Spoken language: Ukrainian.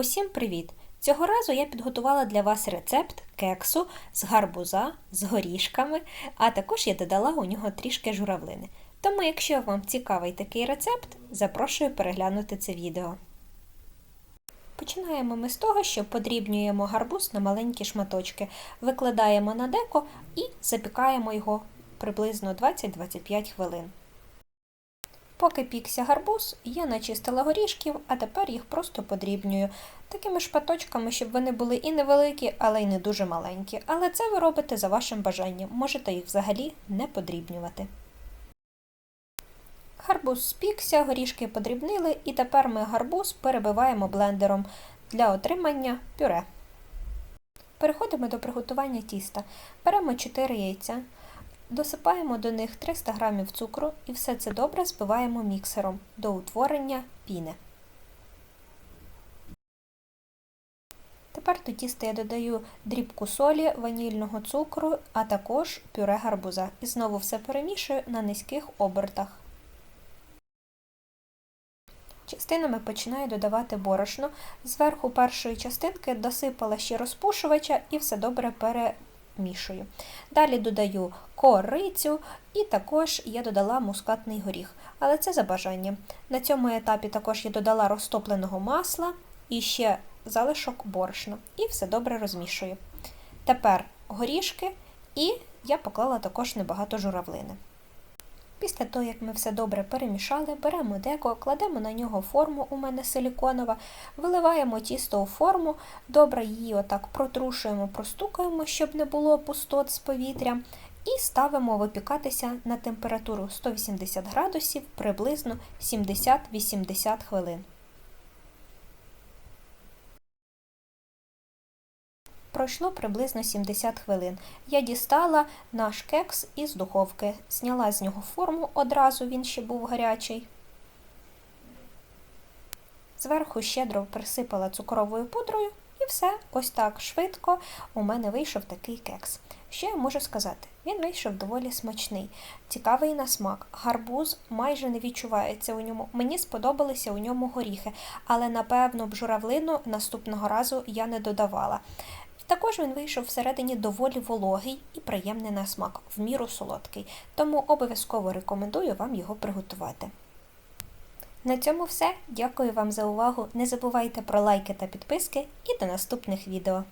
Усім привіт! Цього разу я підготувала для вас рецепт кексу з гарбуза, з горішками, а також я додала у нього трішки журавлини. Тому, якщо вам цікавий такий рецепт, запрошую переглянути це відео. Починаємо ми з того, що подрібнюємо гарбуз на маленькі шматочки, викладаємо на деко і запікаємо його приблизно 20-25 хвилин. Поки пікся гарбуз, я начистила горішків, а тепер їх просто подрібнюю. Такими шпаточками, щоб вони були і невеликі, але й не дуже маленькі. Але це ви робите за вашим бажанням, можете їх взагалі не подрібнювати. Гарбуз спікся, горішки подрібнили, і тепер ми гарбуз перебиваємо блендером для отримання пюре. Переходимо до приготування тіста. Беремо 4 яйця. Досипаємо до них 300 г цукру і все це добре збиваємо міксером до утворення піни. Тепер до тіста я додаю дрібку солі, ванільного цукру, а також пюре гарбуза. І знову все перемішую на низьких обертах. Частинами починаю додавати борошно. Зверху першої частинки досипала ще розпушувача і все добре перемішую мішую. Далі додаю корицю і також я додала мускатний горіх, але це за бажанням. На цьому етапі також я додала розтопленого масла і ще залишок борошна. І все добре розмішую. Тепер горішки і я поклала також небагато журавлини. Після того, як ми все добре перемішали, беремо деко, кладемо на нього форму, у мене силіконова, виливаємо тісто у форму, добре її отак протрушуємо, простукаємо, щоб не було пустот з повітря, і ставимо випікатися на температуру 180 градусів приблизно 70-80 хвилин. Пройшло приблизно 70 хвилин. Я дістала наш кекс із духовки, зняла з нього форму одразу, він ще був гарячий. Зверху щедро присипала цукровою пудрою і все, ось так швидко у мене вийшов такий кекс. Що я можу сказати? Він вийшов доволі смачний, цікавий на смак. Гарбуз майже не відчувається у ньому. Мені сподобалися у ньому горіхи, але, напевно, б журавлину наступного разу я не додавала. Також він вийшов всередині доволі вологий і приємний на смак, в міру солодкий, тому обов'язково рекомендую вам його приготувати. На цьому все. Дякую вам за увагу. Не забувайте про лайки та підписки і до наступних відео.